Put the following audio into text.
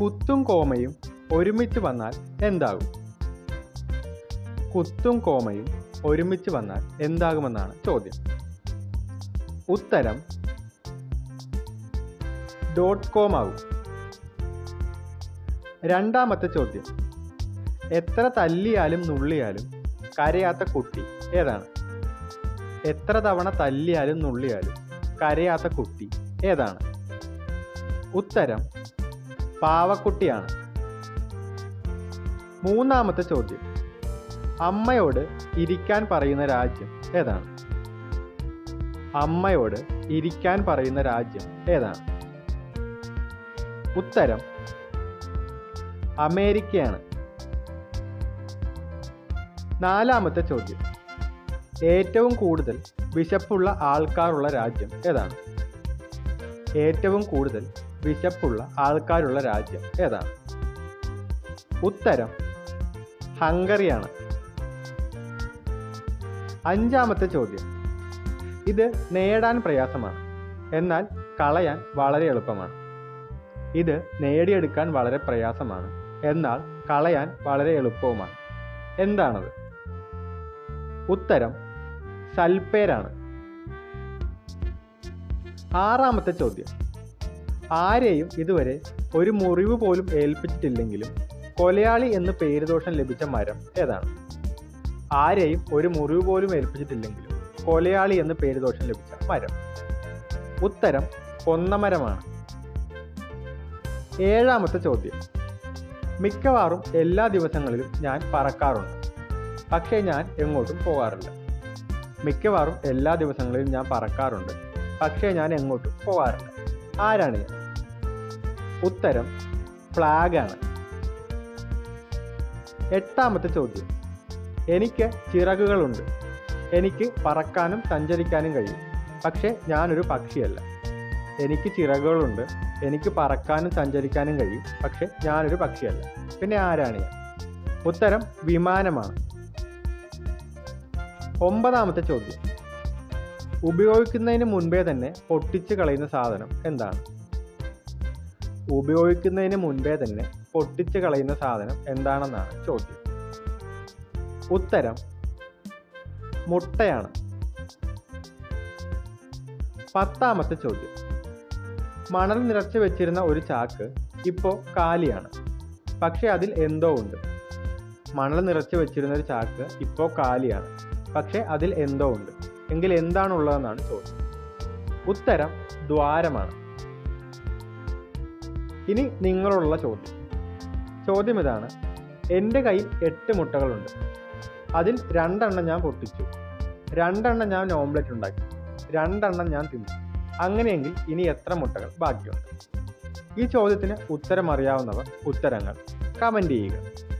കുത്തും കോമയും ഒരുമിച്ച് വന്നാൽ എന്താകും? കുത്തും കോമയും ഒരുമിച്ച് വന്നാൽ എന്താകുമെന്നാണ് ചോദ്യം. ഉത്തരം ഡോട്ട് കോം ആകും. രണ്ടാമത്തെ ചോദ്യം. എത്ര തല്ലിയാലും നുള്ളിയാലും കരയാത്ത കുട്ടി ഏതാണ്? എത്ര തവണ തല്ലിയാലും നുള്ളിയാലും കരയാത്ത കുട്ടി ഏതാണ്? ഉത്തരം പാവക്കുട്ടിയാണ്. മൂന്നാമത്തെ ചോദ്യം. അമ്മയോട് ഇരിക്കാൻ പറയുന്ന രാജ്യം ഏതാണ്? അമ്മയോട് ഇരിക്കാൻ പറയുന്ന രാജ്യം ഏതാണ്? ഉത്തരം അമേരിക്കയാണ്. നാലാമത്തെ ചോദ്യം. ഏറ്റവും കൂടുതൽ വിശപ്പുള്ള ആൾക്കാരുള്ള രാജ്യം ഏതാണ്? ഏറ്റവും കൂടുതൽ വിശപ്പുള്ള ആൾക്കാരുള്ള രാജ്യം ഏതാണ്? ഉത്തരം ഹംഗറിയാണ്. അഞ്ചാമത്തെ ചോദ്യം ഇത് നേടാൻ പ്രയാസമാണ് എന്നാൽ കളയാൻ വളരെ എളുപ്പമാണ്. ഇത് നേടിയെടുക്കാൻ വളരെ പ്രയാസമാണ് എന്നാൽ കളയാൻ വളരെ എളുപ്പവുമാണ്. എന്താണത്? ഉത്തരം സൽപ്പേരാണ്. ആറാമത്തെ ചോദ്യം ആരെയും ഇതുവരെ ഒരു മുറിവ് പോലും ഏൽപ്പിച്ചിട്ടില്ലെങ്കിലും കൊലയാളി എന്ന് പേരുദോഷം ലഭിച്ച മരം ഏതാണ്? ആരെയും ഒരു മുറിവ് പോലും ഏൽപ്പിച്ചിട്ടില്ലെങ്കിലും കൊലയാളി എന്ന് പേരുദോഷം ലഭിച്ച മരം. ഉത്തരം കൊന്നമരമാണ് ഏഴാമത്തെ ചോദ്യം. മിക്കവാറും എല്ലാ ദിവസങ്ങളിലും ഞാൻ പറക്കാറുണ്ട്. പക്ഷേ ഞാൻ എങ്ങോട്ടും പോകാറില്ല. മിക്കവാറും എല്ലാ ദിവസങ്ങളിലും ഞാൻ പറക്കാറുണ്ട്. പക്ഷേ ഞാൻ എങ്ങോട്ടും പോകാറില്ല. ആരാണ് ഞാൻ? ഉത്തരം ഫ്ലാഗാണ് എട്ടാമത്തെ ചോദ്യം. എനിക്ക് ചിറകുകളുണ്ട്. എനിക്ക് പറക്കാനും സഞ്ചരിക്കാനും കഴിയും. പക്ഷേ ഞാനൊരു പക്ഷിയല്ല. എനിക്ക് ചിറകുകളുണ്ട്. എനിക്ക് പറക്കാനും സഞ്ചരിക്കാനും കഴിയും. പക്ഷേ ഞാനൊരു പക്ഷിയല്ല. പിന്നെ ആരാണ് ഞാൻ? ഉത്തരം വിമാനമാണ്. ഒമ്പതാമത്തെ ചോദ്യം. ഉപയോഗിക്കുന്നതിന് മുൻപേ തന്നെ പൊട്ടിച്ച് കളയുന്ന സാധനം എന്താണ്? ഉപയോഗിക്കുന്നതിന് മുൻപേ തന്നെ പൊട്ടിച്ച് കളയുന്ന സാധനം എന്താണെന്നാണ് ചോദ്യം. ഉത്തരം മുട്ടയാണ്. പത്താമത്തെ ചോദ്യം. മണൽ നിറച്ച് വെച്ചിരുന്ന ഒരു ചാക്ക് ഇപ്പോൾ കാലിയാണ്. പക്ഷെ അതിൽ എന്തോ ഉണ്ട്. മണൽ നിറച്ച് വെച്ചിരുന്ന ഒരു ചാക്ക് ഇപ്പോൾ കാലിയാണ്. പക്ഷെ അതിൽ എന്തോ ഉണ്ട്. എങ്കിൽ എന്താണുള്ളതെന്നാണ് ചോദ്യം. ഉത്തരം ദ്വാരമാണ്. ഇനി നിങ്ങളുള്ള ചോദ്യം. ചോദ്യം ഇതാണ്. എന്റെ കയ്യിൽ എട്ട് മുട്ടകളുണ്ട്. അതിൽ രണ്ടെണ്ണം ഞാൻ പൊട്ടിച്ചു. രണ്ടെണ്ണം ഞാൻ ഓംലെറ്റ് ഉണ്ടാക്കി. രണ്ടെണ്ണം ഞാൻ തിന്നു. അങ്ങനെയെങ്കിൽ ഇനി എത്ര മുട്ടകൾ ബാക്കിയുണ്ട്? ഈ ചോദ്യത്തിന് ഉത്തരം അറിയാവുന്നവർ ഉത്തരങ്ങൾ കമന്റ് ചെയ്യുക.